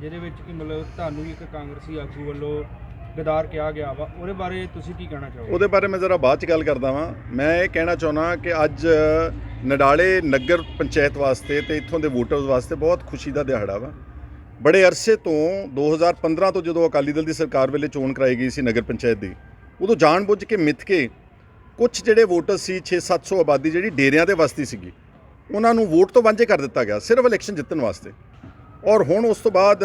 ਜਿਹਦੇ ਵਿੱਚ ਕਿ ਮਤਲਬ ਤੁਹਾਨੂੰ ਵੀ ਇੱਕ ਕਾਂਗਰਸੀ ਆਗੂ ਵੱਲੋਂ ਗਦਾਰ ਕਿਹਾ ਗਿਆ ਵਾ, ਉਹਦੇ ਬਾਰੇ ਤੁਸੀਂ ਕੀ ਕਹਿਣਾ ਚਾਹੋਗੇ? ਉਹਦੇ ਬਾਰੇ ਮੈਂ ਜ਼ਰਾ ਬਾਅਦ ਚ ਗੱਲ ਕਰਦਾ ਵਾਂ। ਮੈਂ ਇਹ ਕਹਿਣਾ ਚਾਹੁੰਦਾ ਕਿ ਅੱਜ ਨਡਾਲੇ ਨਗਰ ਪੰਚਾਇਤ ਵਾਸਤੇ ਤੇ ਇੱਥੋਂ ਦੇ ਵੋਟਰਸ ਵਾਸਤੇ ਬਹੁਤ ਖੁਸ਼ੀ ਦਾ ਦਿਹਾੜਾ ਵਾ। ਬੜੇ ਅਰਸੇ ਤੋਂ 2015 ਤੋਂ ਜਦੋਂ ਅਕਾਲੀ ਦਲ ਦੀ ਸਰਕਾਰ ਵੇਲੇ ਚੋਣ ਕਰਾਈ ਗਈ ਸੀ ਨਗਰ ਪੰਚਾਇਤ ਦੀ, ਉਦੋਂ ਜਾਣਬੁੱਝ ਕੇ ਮਿੱਥ ਕੇ ਕੁਝ ਜਿਹੜੇ ਵੋਟਰ ਸੀ 6-700 ਆਬਾਦੀ ਜਿਹੜੀ ਡੇਰਿਆਂ ਦੇ ਵਸਦੀ ਸੀਗੀ, ਉਹਨਾਂ ਨੂੰ ਵੋਟ ਤੋਂ ਵਾਂਝੇ ਕਰ ਦਿੱਤਾ ਗਿਆ, ਸਿਰਫ ਇਲੈਕਸ਼ਨ ਜਿੱਤਣ ਵਾਸਤੇ। ਔਰ ਹੁਣ ਉਸ ਤੋਂ ਬਾਅਦ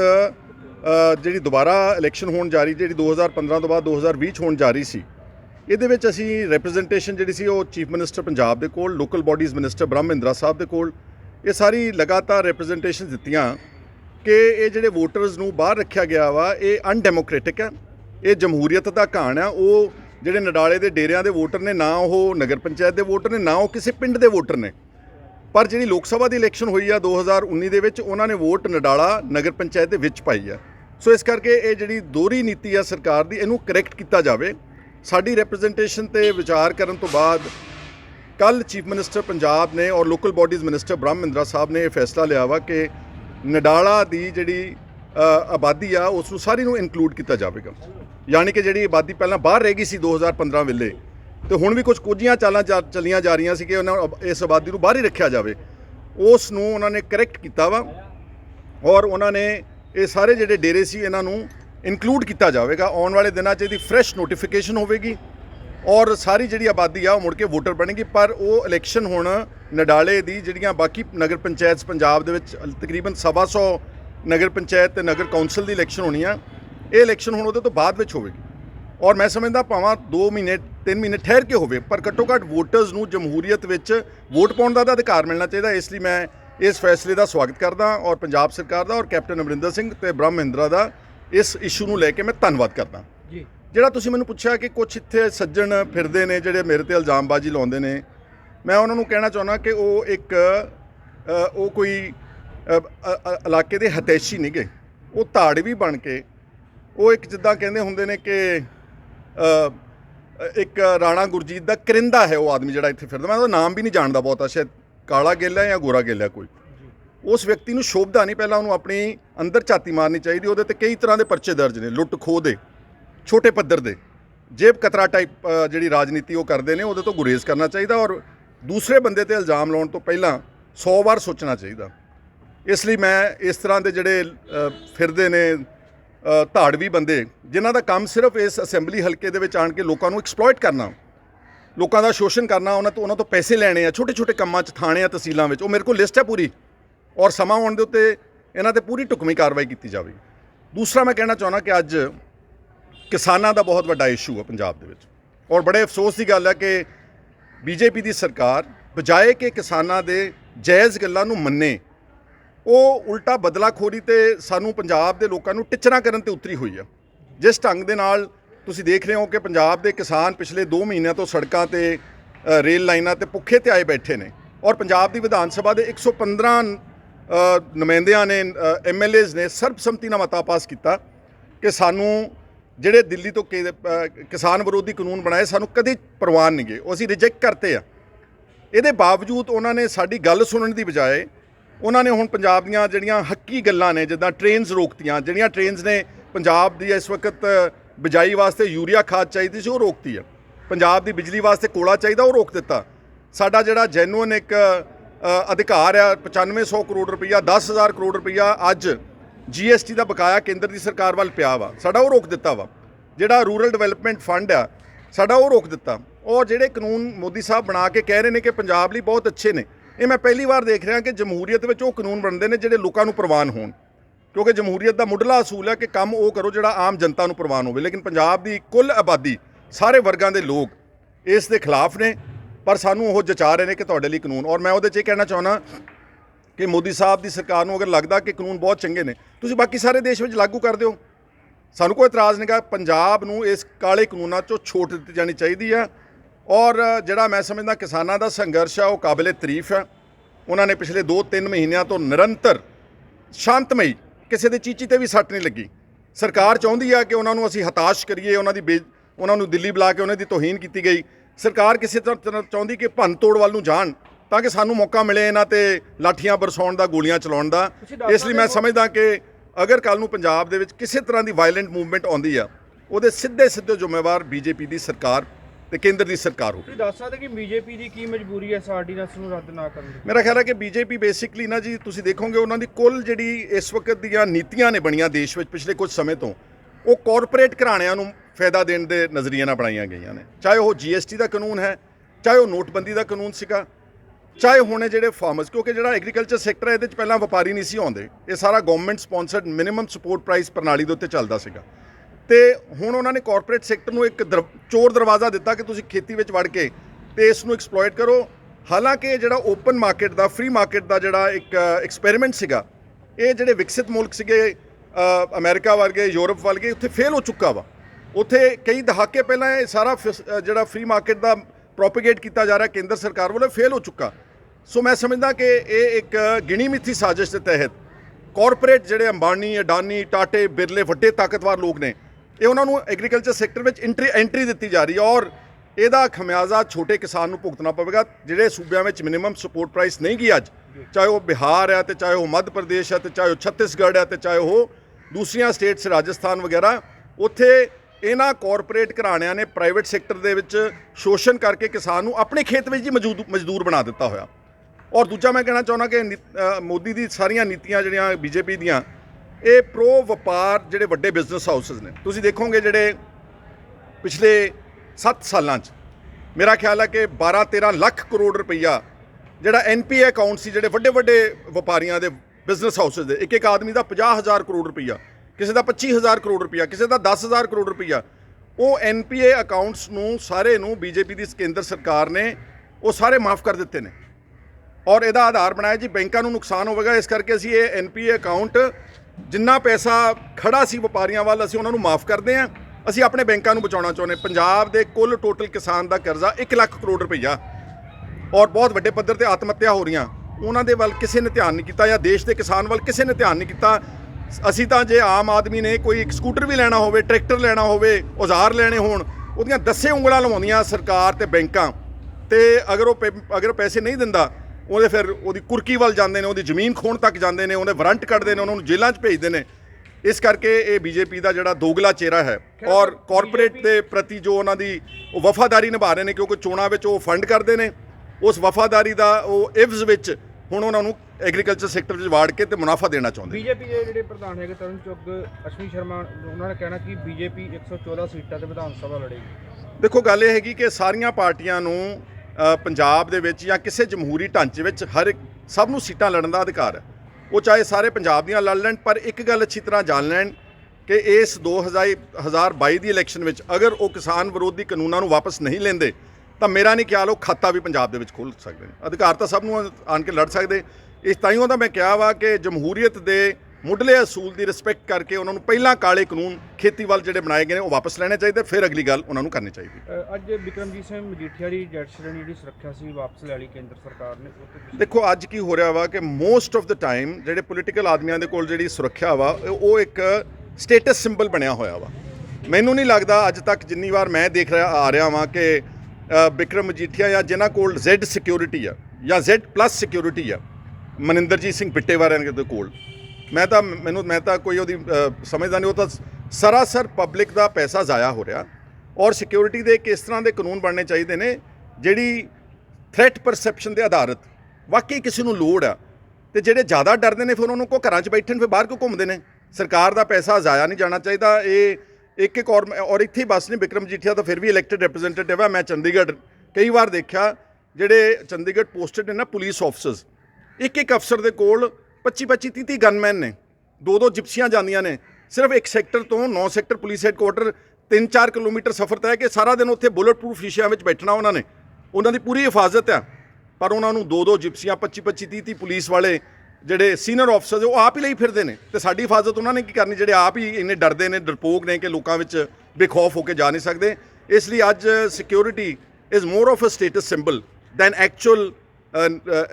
ਜਿਹੜੀ ਦੁਬਾਰਾ ਇਲੈਕਸ਼ਨ ਹੋਣ ਜਾ ਰਹੀ, ਜਿਹੜੀ 2015 ਤੋਂ ਬਾਅਦ 2020 ਚ ਹੋਣ ਜਾ ਰਹੀ ਸੀ, ਇਹਦੇ ਵਿੱਚ ਅਸੀਂ ਰਿਪਰੈਜ਼ੈਂਟੇਸ਼ਨ ਜਿਹੜੀ ਸੀ ਉਹ ਚੀਫ ਮਿਨਿਸਟਰ ਪੰਜਾਬ ਦੇ ਕੋਲ ਲੋਕਲ ਬਾਡੀਜ਼ ਮਿਨਿਸਟਰ ਬ੍ਰਹਮ ਮਹਿੰਦਰਾ ਸਾਹਿਬ ਦੇ ਕੋਲ, ਇਹ ਸਾਰੀ ਲਗਾਤਾਰ ਰਿਪਰੈਜ਼ੈਂਟੇਸ਼ਨ ਦਿੱਤੀਆਂ ਕਿ ਇਹ ਜਿਹੜੇ ਵੋਟਰਸ ਨੂੰ ਬਾਹਰ ਰੱਖਿਆ ਗਿਆ ਵਾ, ਇਹ ਅਨਡੈਮੋਕ੍ਰੈਟਿਕ ਹੈ, ਇਹ ਜਮਹੂਰੀਅਤ ਦਾ ਘਾਣ ਹੈ, ਉਹ ਜਿਹੜੇ ਨਡਾਲੇ ਦੇ ਡੇਰਿਆਂ ਦੇ ਵੋਟਰ ਨੇ, ਨਾ ਉਹ ਨਗਰ ਪੰਚਾਇਤ ਦੇ ਵੋਟਰ ਨੇ, ਨਾ ਉਹ ਕਿਸੇ ਪਿੰਡ ਦੇ ਵੋਟਰ ਨੇ। ਪਰ ਜਿਹੜੀ ਲੋਕ ਸਭਾ ਦੀ ਇਲੈਕਸ਼ਨ ਹੋਈ ਆ 2019 ਦੇ ਵਿੱਚ, ਉਹਨਾਂ ਨੇ ਵੋਟ ਨਡਾਲਾ ਨਗਰ ਪੰਚਾਇਤ ਦੇ ਵਿੱਚ ਪਾਈ ਆ। ਸੋ ਇਸ ਕਰਕੇ ਇਹ ਜਿਹੜੀ ਦੋਹਰੀ ਨੀਤੀ ਆ ਸਰਕਾਰ ਦੀ, ਇਹਨੂੰ ਕਰੈਕਟ ਕੀਤਾ ਜਾਵੇ। ਸਾਡੀ ਰਿਪਰੈਜ਼ੈਂਟੇਸ਼ਨ ਤੇ ਵਿਚਾਰ ਕਰਨ ਤੋਂ ਬਾਅਦ ਕੱਲ ਚੀਫ ਮਿਨਿਸਟਰ ਪੰਜਾਬ ਨੇ ਔਰ ਲੋਕਲ ਬਾਡੀਜ਼ ਮਿਨਿਸਟਰ ਬ੍ਰਹਮ ਮਹਿੰਦਰਾ ਸਾਹਿਬ ਨੇ ਇਹ ਫੈਸਲਾ ਲਿਆ ਵਾ ਕਿ ਨਡਾਲਾ ਦੀ ਜਿਹੜੀ ਆਬਾਦੀ ਆ, ਉਸ ਨੂੰ ਸਾਰੀ ਨੂੰ ਇਨਕਲੂਡ ਕੀਤਾ ਜਾਵੇਗਾ। ਯਾਨੀ ਕਿ ਜਿਹੜੀ ਆਬਾਦੀ ਪਹਿਲਾਂ ਬਾਹਰ ਰਹਿ ਗਈ ਸੀ 2015 ਵੇਲੇ ਤੇ ਹੁਣ ਵੀ ਕੁਝ ਕੁਝੀਆਂ ਚਾਲਾਂ ਜਾ- ਚੱਲੀਆਂ ਜਾ ਰਹੀਆਂ ਸੀ ਕਿ ਉਹਨਾਂ ਅਬ ਇਸ ਆਬਾਦੀ ਨੂੰ ਬਾਹਰ ਹੀ ਰੱਖਿਆ ਜਾਵੇ। ਉਸ ਨੂੰ ਉਹਨਾਂ ਨੇ ਕਰੈਕਟ ਕੀਤਾ ਵਾ ਔਰ ਉਹਨਾਂ ਨੇ ਇਹ ਸਾਰੇ ਜਿਹੜੇ ਡੇਰੇ ਸੀ, ਇਹਨਾਂ ਨੂੰ ਇਨਕਲੂਡ ਕੀਤਾ ਜਾਵੇਗਾ। ਆਉਣ ਵਾਲੇ ਦਿਨਾਂ 'ਚ ਇਹਦੀ ਫਰੈਸ਼ ਨੋਟੀਫਿਕੇਸ਼ਨ ਹੋਵੇਗੀ ਔਰ ਸਾਰੀ ਜਿਹੜੀ ਆਬਾਦੀ ਆ, ਉਹ ਮੁੜ ਕੇ ਵੋਟਰ ਬਣੇਗੀ। ਪਰ ਉਹ ਇਲੈਕਸ਼ਨ ਹੁਣ ਨਡਾਲੇ ਦੀ ਜਿਹੜੀਆਂ ਬਾਕੀ ਨਗਰ ਪੰਚਾਇਤ ਪੰਜਾਬ ਦੇ ਵਿੱਚ ਤਕਰੀਬਨ ਸਵਾ ਸੌ ਨਗਰ ਪੰਚਾਇਤ ਤੇ ਨਗਰ ਕੌਂਸਲ ਦੀ ਇਲੈਕਸ਼ਨ ਹੋਣੀ ਆ। ਇਹ ਇਲੈਕਸ਼ਨ ਹੁਣ ਉਹਦੇ ਤੋਂ ਬਾਅਦ ਵਿੱਚ ਹੋਵੇਗੀ। ਔਰ ਮੈਂ ਸਮਝਦਾ ਭਾਵਾਂ 2 ਮਹੀਨੇ 3 ਮਹੀਨੇ ਠਹਿਰ ਕੇ ਹੋਵੇ ਪਰ ਘੱਟੋ ਘੱਟ ਵੋਟਰਸ ਨੂੰ ਜਮਹੂਰੀਅਤ ਵਿੱਚ ਵੋਟ ਪਾਉਣ ਦਾ ਤਾਂ ਅਧਿਕਾਰ ਮਿਲਣਾ ਚਾਹੀਦਾ ਇਸ ਲਈ ਮੈਂ ਇਸ ਫੈਸਲੇ ਦਾ ਸਵਾਗਤ ਕਰਦਾ ਔਰ ਪੰਜਾਬ ਸਰਕਾਰ ਦਾ ਔਰ ਕੈਪਟਨ ਅਮਰਿੰਦਰ ਸਿੰਘ ਤੇ ਬ੍ਰਹਮ ਮਹਿੰਦਰਾ ਦਾ ਇਸ ਇਸ਼ੂ ਨੂੰ ਲੈ ਕੇ ਮੈਂ ਧੰਨਵਾਦ ਕਰਦਾ। ਜੀ। ਜਿਹੜਾ ਤੁਸੀਂ ਮੈਨੂੰ ਪੁੱਛਿਆ ਕਿ ਕੁਝ ਇੱਥੇ ਸੱਜਣ ਫਿਰਦੇ ਨੇ ਜਿਹੜੇ ਮੇਰੇ ਤੇ ਇਲਜ਼ਾਮਬਾਜ਼ੀ ਲਾਉਂਦੇ ਨੇ ਮੈਂ ਉਹਨਾਂ ਨੂੰ ਕਹਿਣਾ ਚਾਹੁੰਦਾ ਕਿ ਉਹ ਇੱਕ ਉਹ ਕੋਈ ਇਲਾਕੇ ਦੇ ਹਤੈਸ਼ੀ ਨਹੀਂਗੇ ਉਹ ਧਾੜਵੀ ਬਣ ਕੇ ਉਹ ਇੱਕ ਜਿੱਦਾਂ ਕਹਿੰਦੇ ਹੁੰਦੇ ਨੇ ਕਿ ਇੱਕ ਰਾਣਾ ਗੁਰਜੀਤ ਦਾ ਕਰਿੰਦਾ ਹੈ ਉਹ ਆਦਮੀ ਜਿਹੜਾ ਇੱਥੇ ਫਿਰਦਾ। ਮੈਂ ਉਹਦਾ ਨਾਮ ਵੀ ਨਹੀਂ ਜਾਣਦਾ ਬਹੁਤਾ ਸ਼ਾਇਦ ਕਾਲਾ ਗੇਲਾ ਜਾਂ ਗੋਰਾ ਗੇਲਾ ਕੋਈ। ਉਸ ਵਿਅਕਤੀ ਨੂੰ ਸ਼ੋਭਦਾ ਨਹੀਂ, ਪਹਿਲਾਂ ਉਹਨੂੰ ਆਪਣੀ ਅੰਦਰ ਝਾਤੀ ਮਾਰਨੀ ਚਾਹੀਦੀ, ਉਹਦੇ ਤੇ ਕਈ ਤਰ੍ਹਾਂ ਦੇ ਪਰਚੇ ਦਰਜ ਨੇ, ਲੁੱਟ ਖੋਹ ਦੇ, ਛੋਟੇ ਪੱਧਰ ਦੇ। ਜੇਬ ਕਤਰਾ ਟਾਈਪ ਜਿਹੜੀ ਰਾਜਨੀਤੀ ਉਹ ਕਰਦੇ ਨੇ, ਉਹਦੇ ਤੋਂ ਗੁਰੇਜ਼ ਕਰਨਾ ਚਾਹੀਦਾ ਔਰ ਦੂਸਰੇ ਬੰਦੇ ਤੇ ਇਲਜ਼ਾਮ ਲਾਉਣ ਤੋਂ ਪਹਿਲਾਂ 100 ਵਾਰ ਸੋਚਣਾ ਚਾਹੀਦਾ। ਇਸ ਲਈ ਮੈਂ ਇਸ ਤਰ੍ਹਾਂ ਦੇ ਜਿਹੜੇ ਫਿਰਦੇ ਨੇ ਧਾੜਵੀ ਬੰਦੇ। ਜਿਨ੍ਹਾਂ ਦਾ ਕੰਮ ਸਿਰਫ ਇਸ ਅਸੈਂਬਲੀ ਹਲਕੇ ਦੇ ਵਿੱਚ ਆਣ ਕੇ ਲੋਕਾਂ ਨੂੰ ਐਕਸਪਲੋਇਟ ਕਰਨਾ। ਲੋਕਾਂ ਦਾ ਸ਼ੋਸ਼ਣ ਕਰਨਾ, ਉਹਨਾਂ ਤੋਂ ਉਹਨਾਂ ਤੋਂ ਪੈਸੇ ਲੈਣੇ ਆ ਛੋਟੇ ਛੋਟੇ ਕੰਮਾਂ 'ਚ, ਥਾਣੇ ਆ, ਤਹਿਸੀਲਾਂ ਵਿੱਚ। ਉਹ ਮੇਰੇ ਕੋਲ ਲਿਸਟ ਹੈ ਪੂਰੀ। ਔਰ ਸਮਾਂ ਆਉਣ ਦੇ ਉੱਤੇ ਇਹਨਾਂ ਤੇ ਪੂਰੀ ਢੁਕਵੀਂ ਕਾਰਵਾਈ ਕੀਤੀ ਜਾਵੇ। ਦੂਸਰਾ ਮੈਂ ਕਹਿਣਾ ਚਾਹੁੰਦਾ ਕਿ ਅੱਜ ਕਿਸਾਨਾਂ ਦਾ ਬਹੁਤ ਵੱਡਾ ਇਸ਼ੂ ਹੈ ਪੰਜਾਬ ਦੇ ਵਿੱਚ। ਔਰ ਬੜੇ ਅਫਸੋਸ ਦੀ ਗੱਲ ਹੈ ਕਿ ਬੀਜੇਪੀ ਦੀ ਸਰਕਾਰ, ਬਜਾਏ ਕਿ ਕਿਸਾਨਾਂ ਦੇ ਜਾਇਜ਼ ਗੱਲਾਂ ਨੂੰ ਮੰਨੇ ਉਹ ਉਲਟਾ ਬਦਲਾਖੋਰੀ ਤੇ ਸਾਨੂੰ ਪੰਜਾਬ ਦੇ ਲੋਕਾਂ ਨੂੰ ਟਿੱਚਰਾਂ ਕਰਨ ਤੇ ਉਤਰੀ ਹੋਈ ਆ। ਜਿਸ ਢੰਗ ਦੇ ਨਾਲ ਤੁਸੀਂ ਦੇਖ ਰਹੇ ਹੋ ਕਿ ਪੰਜਾਬ ਦੇ ਕਿਸਾਨ ਪਿਛਲੇ 2 ਮਹੀਨਿਆਂ ਤੋਂ ਸੜਕਾਂ ਤੇ ਰੇਲ ਲਾਈਨਾਂ ਤੇ ਭੁੱਖੇ ਤੇ ਆਏ ਬੈਠੇ ਨੇ ਔਰ ਪੰਜਾਬ ਦੀ ਵਿਧਾਨ ਸਭਾ ਦੇ 115 ਅ, ਨੁਮਾਇੰਦਿਆਂ ਨੇ ਐਮਐਲਏਜ਼ ਨੇ ਸਰਬਸੰਮਤੀ ਨਾਲ ਮਤਾ ਪਾਸ ਕੀਤਾ ਕਿ ਸਾਨੂੰ ਜਿਹੜੇ ਦਿੱਲੀ ਤੋਂ ਕੇ- ਕਿਸਾਨ ਵਿਰੋਧੀ ਕਾਨੂੰਨ ਬਣਾਏ ਸਾਨੂੰ ਕਦੇ ਪ੍ਰਵਾਨ ਨਹੀਂ ਗਏ। ਉਹ ਅਸੀਂ ਰਿਜੈਕਟ ਕਰਤੇ ਆ। ਇਹਦੇ ਬਾਵਜੂਦ ਉਹਨਾਂ ਨੇ ਸਾਡੀ ਗੱਲ ਸੁਣਨ ਦੀ ਬਜਾਏ ਉਹਨਾਂ ਨੇ ਹੁਣ ਪੰਜਾਬ ਦੀਆਂ ਜਿਹੜੀਆਂ ਹੱਕੀ ਗੱਲਾਂ ਨੇ, ਜਿੱਦਾਂ ਟ੍ਰੇਨਸ ਰੋਕਤੀਆਂ, ਜਿਹੜੀਆਂ ਟ੍ਰੇਨਸ ਨੇ ਪੰਜਾਬ ਦੀ ਇਸ ਵਕਤ ਬਿਜਾਈ ਵਾਸਤੇ ਯੂਰੀਆ ਖਾਦ ਚਾਹੀਦੀ ਸੀ, ਉਹ ਰੋਕਤੀ ਆ। ਪੰਜਾਬ ਦੀ ਬਿਜਲੀ ਵਾਸਤੇ ਕੋਲਾ ਚਾਹੀਦਾ, ਉਹ ਰੋਕ ਦਿੱਤਾ। ਸਾਡਾ ਜਿਹੜਾ ਜੈਨੂਇਨ ਇੱਕ ਅਧਿਕਾਰ ਆ 9500 ਕਰੋੜ ਰੁਪਈਆ 10000 ਕਰੋੜ ਰੁਪਈਆ ਅੱਜ ਜੀਐਸਟੀ ਦਾ ਬਕਾਇਆ ਕੇਂਦਰ ਦੀ ਸਰਕਾਰ ਵੱਲ ਪਿਆ ਵਾ। ਸਾਡਾ ਉਹ ਰੋਕ ਦਿੱਤਾ ਵਾ। ਜਿਹੜਾ ਰੂਰਲ ਡਿਵੈਲਪਮੈਂਟ ਫੰਡ ਆ, ਸਾਡਾ ਉਹ ਰੋਕ ਦਿੱਤਾ। ਉਹ ਜਿਹੜੇ ਕਾਨੂੰਨ ਮੋਦੀ ਸਾਹਿਬ ਬਣਾ ਕੇ ਕਹਿ ਰਹੇ ਨੇ ਕਿ ਪੰਜਾਬ ਲਈ ਬਹੁਤ ਅੱਛੇ ਨੇ ਇਹ ਮੈਂ ਪਹਿਲੀ ਵਾਰ ਦੇਖ ਰਿਹਾ ਕਿ ਜਮਹੂਰੀਅਤ ਵਿੱਚ ਉਹ ਕਾਨੂੰਨ ਬਣਦੇ ਨੇ ਜਿਹੜੇ ਲੋਕਾਂ ਨੂੰ ਪ੍ਰਵਾਨ ਹੋਣ। ਕਿਉਂਕਿ ਜਮਹੂਰੀਅਤ ਦਾ ਮੁੱਢਲਾ ਅਸੂਲ ਹੈ ਕਿ ਕੰਮ ਉਹ ਕਰੋ ਜਿਹੜਾ ਆਮ ਜਨਤਾ ਨੂੰ ਪ੍ਰਵਾਨ ਹੋਵੇ। ਲੇਕਿਨ ਪੰਜਾਬ ਦੀ ਕੁੱਲ ਆਬਾਦੀ, ਸਾਰੇ ਵਰਗਾਂ ਦੇ ਲੋਕ ਇਸ ਦੇ ਖਿਲਾਫ ਨੇ। ਪਰ ਸਾਨੂੰ ਉਹ ਜਚਾ ਰਹੇ ਨੇ ਕਿ ਤੁਹਾਡੇ ਲਈ ਕਾਨੂੰਨ। ਔਰ ਮੈਂ ਉਹਦੇ 'ਚ ਇਹ ਕਹਿਣਾ ਚਾਹੁੰਦਾ ਕਿ ਮੋਦੀ ਸਾਹਿਬ ਦੀ ਸਰਕਾਰ ਨੂੰ ਅਗਰ ਲੱਗਦਾ ਕਿ ਕਾਨੂੰਨ ਬਹੁਤ ਚੰਗੇ ਨੇ, ਤੁਸੀਂ ਬਾਕੀ ਸਾਰੇ ਦੇਸ਼ ਵਿੱਚ ਲਾਗੂ ਕਰ ਦਿਓ। ਸਾਨੂੰ ਕੋਈ ਇਤਰਾਜ਼ ਨਹੀਂਗਾ ਪੰਜਾਬ ਨੂੰ ਇਸ ਕਾਲੇ ਕਾਨੂੰਨਾਂ 'ਚੋਂ ਛੋਟ ਦਿੱਤੀ ਜਾਣੀ ਚਾਹੀਦੀ ਆ ਔਰ ਜਿਹੜਾ ਮੈਂ ਸਮਝਦਾ ਕਿਸਾਨਾਂ ਦਾ ਸੰਘਰਸ਼ ਆ ਉਹ ਕਾਬਲੇ ਤਾਰੀਫ ਹੈ ਉਹਨਾਂ ਨੇ ਪਿਛਲੇ 2-3 ਮਹੀਨਿਆਂ ਤੋਂ ਨਿਰੰਤਰ ਸ਼ਾਂਤਮਈ ਕਿਸੇ ਦੇ ਚੀਚੀ ਤੇ ਵੀ ਸੱਟ ਨਹੀਂ ਲੱਗੀ। ਸਰਕਾਰ ਚਾਹੁੰਦੀ ਆ ਕਿ ਉਹਨਾਂ ਨੂੰ ਅਸੀਂ ਹਤਾਸ਼ ਕਰੀਏ ਉਹਨਾਂ ਦੀ ਉਹਨਾਂ ਨੂੰ ਦਿੱਲੀ ਬੁਲਾ ਕੇ ਉਹਨਾਂ ਦੀ ਤੋਹੀਨ ਕੀਤੀ ਗਈ। ਸਰਕਾਰ ਕਿਸੇ ਤਰ੍ਹਾਂ ਚਾਹੁੰਦੀ ਕਿ ਭੰਨ ਤੋੜ ਵੱਲ ਨੂੰ ਜਾਣ ਤਾਂ ਕਿ ਸਾਨੂੰ ਮੌਕਾ ਮਿਲੇ ਇਹਨਾਂ ਤੇ ਲਾਠੀਆਂ ਬਰਸਾਉਣ ਦਾ ਗੋਲੀਆਂ ਚਲਾਉਣ ਦਾ। ਇਸ ਲਈ ਮੈਂ ਸਮਝਦਾ ਕਿ ਅਗਰ ਕੱਲ ਨੂੰ ਪੰਜਾਬ ਦੇ ਵਿੱਚ ਕਿਸੇ ਤਰ੍ਹਾਂ ਦੀ ਵਾਇਲੈਂਟ ਮੂਵਮੈਂਟ ਆਉਂਦੀ ਆ ਉਹਦੇ ਸਿੱਧੇ ਸਿੱਧੇ ਜ਼ਿੰਮੇਵਾਰ ਬੀਜੇਪੀ ਦੀ ਸਰਕਾਰ ਤੇ ਕੇਂਦਰ ਦੀ ਸਰਕਾਰ ਹੋਵੇ ਤੁਸੀਂ ਦੱਸ ਸਕਦੇ ਕਿ ਬੀਜੇਪੀ ਦੀ ਕੀ ਮਜਬੂਰੀ ਹੈ ਇਸ ਆਰਡੀਨੈਂਸ ਨੂੰ ਰੱਦ ਨਾ ਕਰਨ ਦੀ? ਮੇਰਾ ਖਿਆਲ ਹੈ ਕਿ ਬੀਜੇਪੀ ਬੇਸਿਕਲੀ ਨਾ ਜੀ ਤੁਸੀਂ ਦੇਖੋਗੇ ਉਹਨਾਂ ਦੀ ਕੁੱਲ ਜਿਹੜੀ ਇਸ ਵਕਤ ਦੀਆਂ ਨੀਤੀਆਂ ਨੇ ਬਣੀਆਂ ਦੇਸ਼ ਵਿੱਚ ਪਿਛਲੇ ਕੁਝ ਸਮੇਂ ਤੋਂ ਉਹ ਕਾਰਪੋਰੇਟ ਘਰਾਣਿਆਂ ਨੂੰ ਫਾਇਦਾ ਦੇਣ ਦੇ ਨਜ਼ਰੀਏ ਨਾਲ ਬਣਾਈਆਂ ਗਈਆਂ ਨੇ। ਚਾਹੇ ਉਹ ਜੀਐਸਟੀ ਦਾ ਕਾਨੂੰਨ ਹੈ ਚਾਹੇ ਉਹ ਨੋਟਬੰਦੀ ਦਾ ਕਾਨੂੰਨ ਸੀਗਾ ਚਾਹੇ ਹੁਣ ਜਿਹੜੇ ਫਾਰਮਰਸ ਕਿਉਂਕਿ ਜਿਹੜਾ ਐਗਰੀਕਲਚਰ ਸੈਕਟਰ ਹੈ ਇਹਦੇ ਚ ਪਹਿਲਾਂ ਵਪਾਰੀ ਨਹੀਂ ਸੀ ਆਉਂਦੇ। ਇਹ ਸਾਰਾ government sponsored minimum support price ਪ੍ਰਣਾਲੀ ਦੇ ਉੱਤੇ ਚੱਲਦਾ ਸੀਗਾ। ਤੇ ਹੁਣ ਉਹਨਾਂ ਨੇ ਕਾਰਪੋਰੇਟ ਸੈਕਟਰ ਨੂੰ ਇੱਕ ਦਰ- ਚੋਰ ਦਰਵਾਜ਼ਾ ਦਿੱਤਾ ਕਿ ਤੁਸੀਂ ਖੇਤੀ ਵਿੱਚ ਵੜ ਕੇ ਤੇ ਇਸ ਨੂੰ ਐਕਸਪਲੋਇਟ ਕਰੋ। ਹਾਲਾਂਕਿ ਇਹ ਜਿਹੜਾ ਓਪਨ ਮਾਰਕੀਟ ਦਾ ਫ੍ਰੀ ਮਾਰਕੀਟ ਦਾ ਜਿਹੜਾ ਇੱਕ ਐਕਸਪੈਰੀਮੈਂਟ ਸੀਗਾ ਇਹ ਜਿਹੜੇ ਵਿਕਸਿਤ ਮੁਲਕ ਸੀਗੇ ਅ, ਅਮਰੀਕਾ ਵਰਗੇ ਯੂਰਪ ਵਰਗੇ ਉੱਥੇ ਫੇਲ ਹੋ ਚੁੱਕਾ ਵਾ। ਉੱਥੇ ਕਈ ਦਹਾਕੇ ਪਹਿਲਾਂ ਇਹ ਸਾਰਾ ਫਿਸ- ਜਿਹੜਾ ਫ੍ਰੀ ਮਾਰਕੀਟ ਦਾ ਪ੍ਰੋਪੇਗੇਟ ਕੀਤਾ ਜਾ ਰਿਹਾ ਕੇਂਦਰ ਸਰਕਾਰ ਵੱਲੋਂ ਫੇਲ ਹੋ ਚੁੱਕਾ। ਸੋ ਮੈਂ ਸਮਝਦਾ ਕਿ ਇਹ ਇੱਕ ਗਿਣੀ ਮਿੱਥੀ ਸਾਜ਼ਿਸ਼ ਦੇ ਤਹਿਤ ਕਾਰਪੋਰੇਟ ਜਿਹੜੇ ਅੰਬਾਨੀ ਅਡਾਨੀ ਟਾਟੇ ਬਿਰਲੇ ਵੱਡੇ ਤਾਕਤਵਰ ਲੋਕ ਨੇ ਇਹ ਉਹਨਾਂ ਨੂੰ ਐਗਰੀਕਲਚਰ ਸੈਕਟਰ ਵਿੱਚ ਐਂਟਰੀ ਐਂਟਰੀ ਦਿੱਤੀ ਜਾ ਰਹੀ ਹੈ ਔਰ ਇਹਦਾ ਖਮਿਆਜ਼ਾ ਛੋਟੇ ਕਿਸਾਨ ਨੂੰ ਭੁਗਤਣਾ ਪਵੇਗਾ, ਜਿਹੜੇ ਸੂਬਿਆਂ ਵਿੱਚ ਮਿਨੀਮਮ ਸਪੋਰਟ ਪ੍ਰਾਈਸ ਨਹੀਂ ਗਈ ਅੱਜ। ਚਾਹੇ ਉਹ ਬਿਹਾਰ ਹੈ ਤੇ ਚਾਹੇ ਉਹ ਮੱਧ ਪ੍ਰਦੇਸ਼ ਹੈ ਤੇ ਚਾਹੇ ਉਹ ਛੱਤੀਸਗੜ੍ਹ ਹੈ ਤੇ ਚਾਹੇ ਉਹ ਦੂਸਰੀਆਂ ਸਟੇਟਸ ਰਾਜਸਥਾਨ ਵਗੈਰਾ, ਉੱਥੇ ਇਹਨਾਂ ਕਾਰਪੋਰੇਟ ਘਰਾਣਿਆਂ ਨੇ ਪ੍ਰਾਈਵੇਟ ਸੈਕਟਰ ਦੇ ਵਿੱਚ ਸ਼ੋਸ਼ਣ ਕਰਕੇ ਕਿਸਾਨ ਨੂੰ ਆਪਣੇ ਖੇਤ ਵਿੱਚ ਹੀ ਮੌਜੂਦ, ਮਜ਼ਦੂਰ ਬਣਾ ਦਿੱਤਾ ਹੋਇਆ। ਔਰ ਦੂਜਾ ਮੈਂ ਕਹਿਣਾ ਚਾਹੁੰਦਾ ਕਿ ਨੀ- ਮੋਦੀ ਦੀ ਸਾਰੀਆਂ ਨੀਤੀਆਂ ਜਿਹੜੀਆਂ ਬੀਜੇਪੀ ਦੀਆਂ ਇਹ ਪ੍ਰੋ ਵਪਾਰ ਜਿਹੜੇ ਵੱਡੇ ਬਿਜ਼ਨਸ ਹਾਊਸਸ ਨੇ, ਤੁਸੀਂ ਦੇਖੋਗੇ ਜਿਹੜੇ ਪਿਛਲੇ 7 ਸਾਲਾਂ 'ਚ ਮੇਰਾ ਖਿਆਲ ਹੈ ਕਿ 12 13 ਲੱਖ ਕਰੋੜ ਰੁਪਈਆ ਜਿਹੜਾ ਐਨਪੀਏ ਅਕਾਊਂਟ ਸੀ, ਜਿਹੜੇ ਵੱਡੇ ਵੱਡੇ ਵਪਾਰੀਆਂ ਦੇ ਬਿਜ਼ਨਸ ਹਾਊਸਸ ਦੇ, ਇੱਕ ਇੱਕ ਆਦਮੀ ਦਾ 50000 ਕਰੋੜ ਰੁਪਈਆ, ਕਿਸੇ ਦਾ 25000 ਕਰੋੜ ਰੁਪਈਆ, ਕਿਸੇ ਦਾ 10000 ਕਰੋੜ ਰੁਪਈਆ, ਉਹ ਐਨਪੀਏ ਅਕਾਊਂਟਸ ਨੂੰ, ਸਾਰੇ ਨੂੰ ਬੀਜੇਪੀ ਦੀ ਕੇਂਦਰ ਸਰਕਾਰ ਨੇ ਉਹ ਸਾਰੇ ਮਾਫ ਕਰ ਦਿੱਤੇ ਨੇ। ਔਰ ਇਹਦਾ ਆਧਾਰ ਬਣਾਇਆ ਜੀ, ਬੈਂਕਾਂ ਨੂੰ ਨੁਕਸਾਨ ਹੋਵੇਗਾ, ਇਸ ਕਰਕੇ ਅਸੀਂ ਇਹ ਐਨਪੀਏ ਅਕਾਊਂਟ ਜਿੰਨਾ ਪੈਸਾ ਖੜਾ ਸੀ ਵਪਾਰੀਆਂ ਵੱਲ, ਅਸੀਂ ਉਹਨਾਂ ਨੂੰ ਮਾਫ ਕਰਦੇ ਹਾਂ। ਅਸੀਂ ਆਪਣੇ ਬੈਂਕਾਂ ਨੂੰ ਬਚਾਉਣਾ ਚਾਹੁੰਦੇ ਪੰਜਾਬ ਦੇ ਕੁੱਲ ਟੋਟਲ ਕਿਸਾਨ ਦਾ ਕਰਜ਼ਾ 1 ਲੱਖ ਕਰੋੜ ਰੁਪਈਆ। ਔਰ ਬਹੁਤ ਵੱਡੇ ਪੱਧਰ ਤੇ ਆਤਮ ਹੱਤਿਆ ਹੋ ਰਹੀਆਂ। ਉਹਨਾਂ ਦੇ ਵੱਲ ਕਿਸੇ ਨੇ ਧਿਆਨ ਨਹੀਂ ਕੀਤਾ ਜਾਂ ਦੇਸ਼ ਦੇ ਕਿਸਾਨ ਵੱਲ ਕਿਸੇ ਨੇ ਧਿਆਨ ਨਹੀਂ ਕੀਤਾ। ਅਸੀਂ ਤਾਂ ਜੇ ਆਮ ਆਦਮੀ ਨੇ ਕੋਈ ਇੱਕ ਸਕੂਟਰ ਵੀ ਲੈਣਾ ਹੋਵੇ, ਟਰੈਕਟਰ ਲੈਣਾ ਹੋਵੇ, ਔਜ਼ਾਰ ਲੈਣੇ ਹੋਣ, ਉਹਦੀਆਂ ਦੱਸੇ ਉਂਗਲਾਂ ਲਵਾਉਂਦੀਆਂ ਸਰਕਾਰ ਤੇ ਬੈਂਕਾਂ। ਤੇ ਅਗਰ ਉਹ ਪੈ- ਅਗਰ ਪੈਸੇ ਨਹੀਂ ਦਿੰਦਾ ਉਹਦੇ ਫਿਰ ਉਹਦੀ ਕੁਰਕੀ ਵੱਲ ਜਾਂਦੇ ਨੇ ਉਹਦੀ ਜ਼ਮੀਨ ਖੋਣ ਤੱਕ ਜਾਂਦੇ ਨੇ ਉਹਦੇ ਵਾਰੰਟ ਕੱਢਦੇ ਨੇ ਉਹਨਾਂ ਨੂੰ ਜੇਲ੍ਹਾਂ 'ਚ ਭੇਜਦੇ ਨੇ। ਇਸ ਕਰਕੇ ਇਹ ਬੀਜੇਪੀ ਦਾ ਜਿਹੜਾ ਦੋਗਲਾ ਚਿਹਰਾ ਹੈ ਔਰ ਕਾਰਪੋਰੇਟ ਦੇ ਪ੍ਰਤੀ ਜੋ ਉਹਨਾਂ ਦੀ ਉਹ ਵਫਾਦਾਰੀ ਨਿਭਾ ਰਹੇ ਨੇ ਕਿਉਂਕਿ ਚੋਣਾਂ ਵਿੱਚ ਉਹ ਫੰਡ ਕਰਦੇ ਨੇ ਉਸ ਵਫਾਦਾਰੀ ਦਾ ਉਹ ਇਵਜ਼ ਵਿੱਚ ਹੁਣ ਉਹਨਾਂ ਨੂੰ ਐਗਰੀਕਲਚਰ ਸੈਕਟਰ ਵਿੱਚ ਵਾੜ ਕੇ ਤੇ ਮੁਨਾਫਾ ਦੇਣਾ ਚਾਹੁੰਦੇ ਨੇ। ਬੀਜੇਪੀ ਦੇ ਜਿਹੜੇ ਪ੍ਰਧਾਨ ਹੈਗੇ ਤਰੁਣ ਚੁੱਗ ਅਸ਼ਵਨੀ ਸ਼ਰਮਾ ਉਹਨਾਂ ਨੇ ਕਹਿਣਾ ਕਿ ਬੀਜੇਪੀ 114 ਸੀਟਾਂ ਤੇ ਵਿਧਾਨ ਸਭਾ ਲੜੇਗੀ। ਦੇਖੋ ਗੱਲ ਇਹ ਹੈਗੀ ਕਿ ਸਾਰੀਆਂ ਪਾਰਟੀਆਂ ਨੂੰ ਪੰਜਾਬ ਦੇ ਵਿੱਚ ਜਾਂ ਕਿਸੇ ਜਮਹੂਰੀ ਢਾਂਚੇ ਵਿੱਚ ਹਰ ਇੱਕ ਸਭ ਨੂੰ ਸੀਟਾਂ ਲੜਨ ਦਾ ਅਧਿਕਾਰ ਹੈ। ਉਹ ਚਾਹੇ ਸਾਰੇ ਪੰਜਾਬ ਦੀਆਂ ਲੜ ਲੈਣ, ਪਰ ਇੱਕ ਗੱਲ ਅੱਛੀ ਤਰ੍ਹਾਂ ਜਾਣ ਲੈਣ ਕਿ ਇਸ 2022 ਦੀ ਇਲੈਕਸ਼ਨ ਵਿੱਚ ਅਗਰ ਉਹ ਕਿਸਾਨ ਵਿਰੋਧੀ ਕਾਨੂੰਨਾਂ ਨੂੰ ਵਾਪਸ ਨਹੀਂ ਲੈਂਦੇ, ਤਾਂ ਮੇਰਾ ਨਹੀਂ ਖਿਆਲ ਉਹ ਖਾਤਾ ਵੀ ਪੰਜਾਬ ਦੇ ਵਿੱਚ ਖੋਲ੍ਹ ਸਕਦੇ ਨੇ। ਅਧਿਕਾਰ ਤਾਂ ਸਭ ਨੂੰ ਆਣ ਕੇ ਲੜ ਸਕਦੇ। ਇਸ ਤਾਈਓ ਤਾਂ ਮੈਂ ਕਿਹਾ ਵਾ ਕਿ ਜਮਹੂਰੀਅਤ ਦੇ ਮੁੱਢਲੇ ਅਸੂਲ ਦੀ ਰਿਸਪੈਕਟ ਕਰਕੇ ਉਹਨਾਂ ਨੂੰ ਪਹਿਲਾਂ ਕਾਲੇ ਕਾਨੂੰਨ ਖੇਤੀ ਵੱਲ ਜਿਹੜੇ ਬਣਾਏ ਗਏ ਨੇ ਉਹ ਵਾਪਸ ਲੈਣੇ ਚਾਹੀਦੇ ਫਿਰ ਅਗਲੀ ਗੱਲ ਉਹਨਾਂ ਨੂੰ ਕਰਨੀ ਚਾਹੀਦੀ। ਅੱਜ ਬਿਕਰਮਜੀਤ ਸਿੰਘ ਮਜੀਠੀਆ ਦੀ ਜੈਟ ਸ਼੍ਰੇਣੀ ਜਿਹੜੀ ਸੁਰੱਖਿਆ ਸੀ ਵਾਪਸ ਲੈ ਲਈ ਕੇਂਦਰ ਸਰਕਾਰ ਨੇ ਦੇਖੋ ਅੱਜ ਕੀ ਹੋ ਰਿਹਾ ਵਾ ਕਿ ਮੋਸਟ ਆਫ ਦਾ ਟਾਈਮ ਜਿਹੜੇ ਪੋਲੀਟੀਕਲ ਆਦਮੀਆਂ ਦੇ ਕੋਲ ਜਿਹੜੀ ਸੁਰੱਖਿਆ ਵਾ ਉਹ ਇੱਕ ਸਟੇਟਸ ਸਿੰਬਲ ਬਣਿਆ ਹੋਇਆ ਵਾ। ਮੈਨੂੰ ਨਹੀਂ ਲੱਗਦਾ ਅੱਜ ਤੱਕ ਜਿੰਨੀ ਵਾਰ ਮੈਂ ਦੇਖ ਰਿਹਾ ਆ ਰਿਹਾ ਵਾਂ ਕਿ ਬਿਕਰਮ ਮਜੀਠੀਆ ਜਾਂ ਜਿਨ੍ਹਾਂ ਕੋਲ Z ਸਿਕਿਉਰਿਟੀ ਆ ਜਾਂ Z+ ਸਿਕਿਉਰਿਟੀ ਆ ਮਨਿੰਦਰਜੀਤ ਸਿੰਘ ਬਿੱਟੇ ਵਾਲਿਆਂ ਦੇ ਕੋਲ। ਮੈਂ ਤਾਂ, ਮੈਨੂੰ, ਮੈਂ ਤਾਂ ਕੋਈ ਉਹਦੀ ਸਮਝਦਾ ਨਹੀਂ, ਉਹ ਤਾਂ ਸਰਾਸਰ ਪਬਲਿਕ ਦਾ ਪੈਸਾ ਜ਼ਾਇਆ ਹੋ ਰਿਹਾ ਔਰ ਸਿਕਿਉਰਿਟੀ ਦੇ ਕਿਸ ਤਰ੍ਹਾਂ ਦੇ ਕਾਨੂੰਨ ਬਣਨੇ ਚਾਹੀਦੇ ਨੇ, ਜਿਹੜੀ ਥ੍ਰੈਟ ਪਰਸੈਪਸ਼ਨ ਦੇ ਆਧਾਰਿਤ, ਵਾਕਈ ਕਿਸੇ ਨੂੰ ਲੋੜ ਆ, ਤੇ ਜਿਹੜੇ ਜ਼ਿਆਦਾ ਡਰਦੇ ਨੇ ਫਿਰ ਉਹਨਾਂ ਨੂੰ ਕੋ ਘਰਾਂ 'ਚ ਬੈਠਣ, ਫਿਰ ਬਾਹਰ ਕਿਉਂ ਘੁੰਮਦੇ ਨੇ? ਸਰਕਾਰ ਦਾ ਪੈਸਾ ਜ਼ਾਇਆ ਨਹੀਂ ਜਾਣਾ ਚਾਹੀਦਾ, ਇਹ ਇੱਕ ਇੱਕ ਔਰ ਔਰ ਇੱਥੇ ਹੀ ਬਸ ਨਹੀਂ ਬਿਕਰਮ ਜੀਠੀਆ ਤਾਂ ਫਿਰ ਵੀ ਇਲੈਕਟਿਡ ਰਿਪਰੈਜ਼ੈਂਟੇਟਿਵ ਆ, ਮੈਂ ਚੰਡੀਗੜ੍ਹ ਕਈ ਵਾਰ ਦੇਖਿਆ, ਜਿਹੜੇ ਚੰਡੀਗੜ੍ਹ ਪੋਸਟਡ ਨੇ ਨਾ ਪੁਲਿਸ ਆਫਸਰਸ ਇੱਕ ਇੱਕ ਅਫਸਰ ਦੇ ਕੋਲ 25 25 30 30 ਗਨਮੈਨ ਨੇ। ਦੋ ਦੋ ਜਿਪਸੀਆਂ ਜਾਂਦੀਆਂ ਨੇ। ਸਿਰਫ ਇੱਕ ਸੈਕਟਰ ਤੋਂ 9 ਸੈਕਟਰ ਪੁਲਿਸ ਹੈੱਡਕੁਆਟਰ 3-4 ਕਿਲੋਮੀਟਰ ਸਫ਼ਰ ਤੈਅ ਕਿ ਸਾਰਾ ਦਿਨ ਉੱਥੇ ਬੁਲਟ ਪ੍ਰੂਫ ਸ਼ੀਸ਼ਿਆਂ ਵਿੱਚ ਬੈਠਣਾ ਉਹਨਾਂ ਨੇ। ਉਹਨਾਂ ਦੀ ਪੂਰੀ ਹਿਫਾਜ਼ਤ ਆ। ਪਰ ਉਹਨਾਂ ਨੂੰ ਦੋ ਦੋ ਜਿਪਸੀਆਂ 25 25 30 30 ਪੁਲਿਸ ਵਾਲੇ ਜਿਹੜੇ ਸੀਨੀਅਰ ਆਫਸਰ ਉਹ ਆਪ ਹੀ ਲਈ ਫਿਰਦੇ ਨੇ। ਤੇ ਸਾਡੀ ਹਿਫਾਜ਼ਤ ਉਹਨਾਂ ਨੇ ਕੀ ਕਰਨੀ? ਜਿਹੜੇ ਆਪ ਹੀ ਇੰਨੇ ਡਰਦੇ ਨੇ, ਡਰਪੋਕ ਨੇ ਕਿ ਲੋਕਾਂ ਵਿੱਚ ਬੇਖੌਫ ਹੋ ਕੇ ਜਾ ਨਹੀਂ ਸਕਦੇ। ਇਸ ਲਈ ਅੱਜ security is more of a status symbol than actual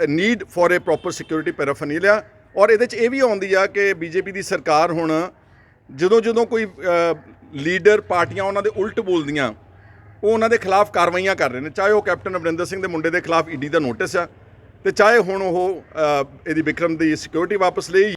need for a proper security paraphernalia ਔਰ ਇਹਦੇ ਚ ਇਹ ਵੀ ਆਉਂਦੀ ਆ ਕਿ ਬੀਜੇਪੀ ਦੀ ਸਰਕਾਰ ਹੁਣ ਜਦੋਂ ਜਦੋਂ ਕੋਈ ਲੀਡਰ ਪਾਰਟੀਆਂ ਉਹਨਾਂ ਦੇ ਉਲਟ ਬੋਲਦੀਆਂ, ਉਹ ਉਹਨਾਂ ਦੇ ਖਿਲਾਫ ਕਾਰਵਾਈਆਂ ਕਰ ਰਹੇ ਨੇ। ਚਾਹੇ ਉਹ ਕੈਪਟਨ ਅਮਰਿੰਦਰ ਸਿੰਘ ਦੇ ਮੁੰਡੇ ਦੇ ਖਿਲਾਫ ਈਡੀ ਦਾ ਨੋਟਿਸ ਆ ਤੇ ਚਾਹੇ ਹੁਣ ਉਹ ਇਹਦੀ ਵਿਕਰਮ ਦੀ ਸਿਕਿਉਰਿਟੀ ਵਾਪਸ ਲਈ